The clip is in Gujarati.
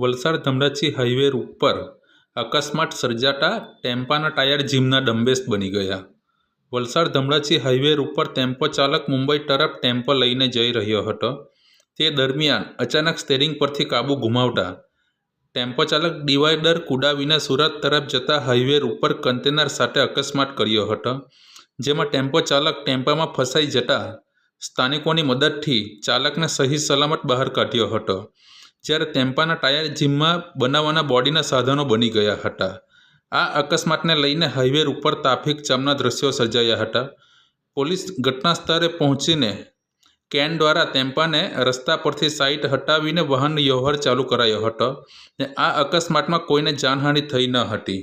વલસાડ ધમડાચી હાઈવે ઉપર અકસ્માત સર્જાતા ટેમ્પાના ટાયર જીમના ડંબેસ બની ગયા. વલસાડ ધમડાચી હાઈવે ઉપર ટેમ્પો ચાલક મુંબઈ તરફ ટેમ્પો લઈને જઈ રહ્યો હતો. તે દરમિયાન અચાનક સ્ટેરિંગ પરથી કાબુ ગુમાવતા ટેમ્પો ચાલક ડિવાઈડર કુદાવીને સુરત તરફ જતા હાઈવે ઉપર કન્ટેનર સાથે અકસ્માત કર્યો હતો, જેમાં ટેમ્પો ચાલક ટેમ્પામાં ફસાઈ જતા સ્થાનિકોની મદદથી ચાલકને સહી સલામત બહાર કાઢ્યો હતો. જ્યારે ટેમ્પાના ટાયર જીમમાં બનાવવાના બોડીના સાધનો બની ગયા હતા. આ અકસ્માતને લઈને હાઈવે ઉપર ટ્રાફિક જામના દ્રશ્યો સર્જાયા હતા. પોલીસ ઘટના સ્થળે પહોંચીને કેન દ્વારા ટેમ્પાને રસ્તા પરથી સાઇટ હટાવીને વાહન વ્યવહાર ચાલુ કરાયો હતો ને આ અકસ્માતમાં કોઈને જાનહાનિ થઈ ન હતી.